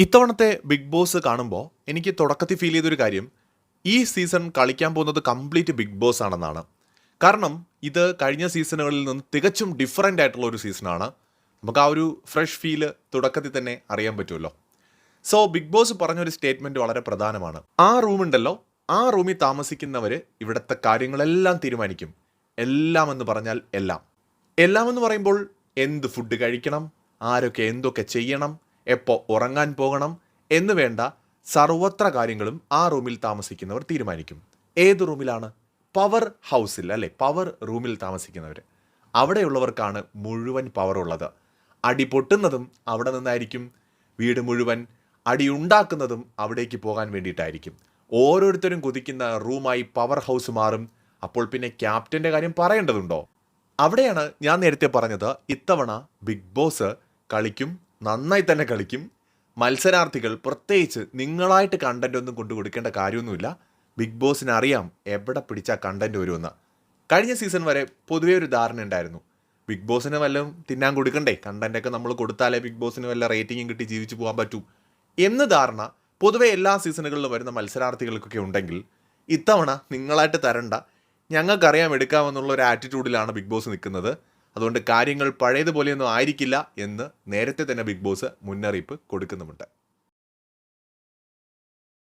ഇത്തവണത്തെ big boss കാണുമ്പോൾ എനിക്ക് തുടക്കത്തിൽ ഫീൽ ചെയ്തൊരു കാര്യം ഈ സീസൺ കളിക്കാൻ പോകുന്നത് കംപ്ലീറ്റ് ബിഗ് ബോസ് ആണെന്നാണ്. കാരണം ഇത് കഴിഞ്ഞ സീസണുകളിൽ നിന്ന് തികച്ചും ഡിഫറന്റ് ആയിട്ടുള്ള ഒരു സീസണാണ് നമുക്ക് ആ ഒരു ഫ്രഷ് ഫീൽ തുടക്കത്തിൽ തന്നെ അറിയാൻ പറ്റുമല്ലോ. സോ ബിഗ് ബോസ് പറഞ്ഞൊരു സ്റ്റേറ്റ്മെന്റ് വളരെ പ്രധാനമാണ്. ആ റൂമുണ്ടല്ലോ ആ റൂമിൽ താമസിക്കുന്നവർ ഇവിടുത്തെ കാര്യങ്ങളെല്ലാം തീരുമാനിക്കും. എല്ലാം എന്ന് പറഞ്ഞാൽ എല്ലാം. എല്ലാം എന്ന് പറയുമ്പോൾ എന്ത് ഫുഡ് കഴിക്കണം ആരൊക്കെ എന്തൊക്കെ ചെയ്യണം എപ്പോൾ ഉറങ്ങാൻ പോകണം എന്ന് വേണ്ട സർവത്ര കാര്യങ്ങളും ആ റൂമിൽ താമസിക്കുന്നവർ തീരുമാനിക്കും. ഏത് റൂമിലാണ്? പവർ ഹൗസിൽ അല്ലെ? പവർ റൂമിൽ താമസിക്കുന്നവർ അവിടെയുള്ളവർക്കാണ് മുഴുവൻ പവർ ഉള്ളത്. അടി പൊട്ടുന്നതും അവിടെ നിന്നായിരിക്കും. വീട് മുഴുവൻ അടി ഉണ്ടാക്കുന്നതും അവിടേക്ക് പോകാൻ വേണ്ടിയിട്ടായിരിക്കും. ഓരോരുത്തരും കുതിക്കുന്ന റൂമായി പവർ ഹൗസ് മാറും. അപ്പോൾ പിന്നെ ക്യാപ്റ്റന്റെ കാര്യം പറയേണ്ടതുണ്ടോ? അവിടെയാണ് ഞാൻ നേരത്തെ പറഞ്ഞത് ഇത്തവണ ബിഗ് ബോസ് കളിക്കും നന്നായി തന്നെ കളിക്കും. മത്സരാർത്ഥികൾ പ്രത്യേകിച്ച് നിങ്ങളായിട്ട് കണ്ടന്റ് ഒന്നും കൊണ്ടു കൊടുക്കേണ്ട കാര്യമൊന്നുമില്ല. ബിഗ് ബോസിന് അറിയാം എവിടെ പിടിച്ചാൽ കണ്ടന്റ് വരുമെന്ന്. കഴിഞ്ഞ സീസൺ വരെ പൊതുവേ ഒരു ധാരണ ഉണ്ടായിരുന്നു. ബിഗ് ബോസിന് വല്ലതും തിന്നാൻ കൊടുക്കണ്ടേ? കണ്ടന്റൊക്കെ നമ്മൾ കൊടുത്താലേ ബിഗ് ബോസിന് വല്ല റേറ്റിംഗും കിട്ടി ജീവിച്ചു പോകാൻ പറ്റൂ. എന്ന് ധാരണ പൊതുവെ എല്ലാ സീസണുകളിലും വരുന്ന മത്സരാർത്ഥികൾക്കൊക്കെ ഉണ്ടെങ്കിൽ ഇത്തവണ നിങ്ങളായിട്ട് തരണ്ട. ഞങ്ങൾക്കറിയാം എടുക്കാമെന്നുള്ള ഒരു ആറ്റിറ്റ്യൂഡിലാണ് ബിഗ് ബോസ് നിൽക്കുന്നത്. അതുകൊണ്ട് കാര്യങ്ങൾ പഴയതുപോലെയൊന്നും ആയിരിക്കില്ല എന്ന് നേരത്തെ തന്നെ ബിഗ് ബോസ് മുന്നറിയിപ്പ് കൊടുക്കുന്നുമുണ്ട്.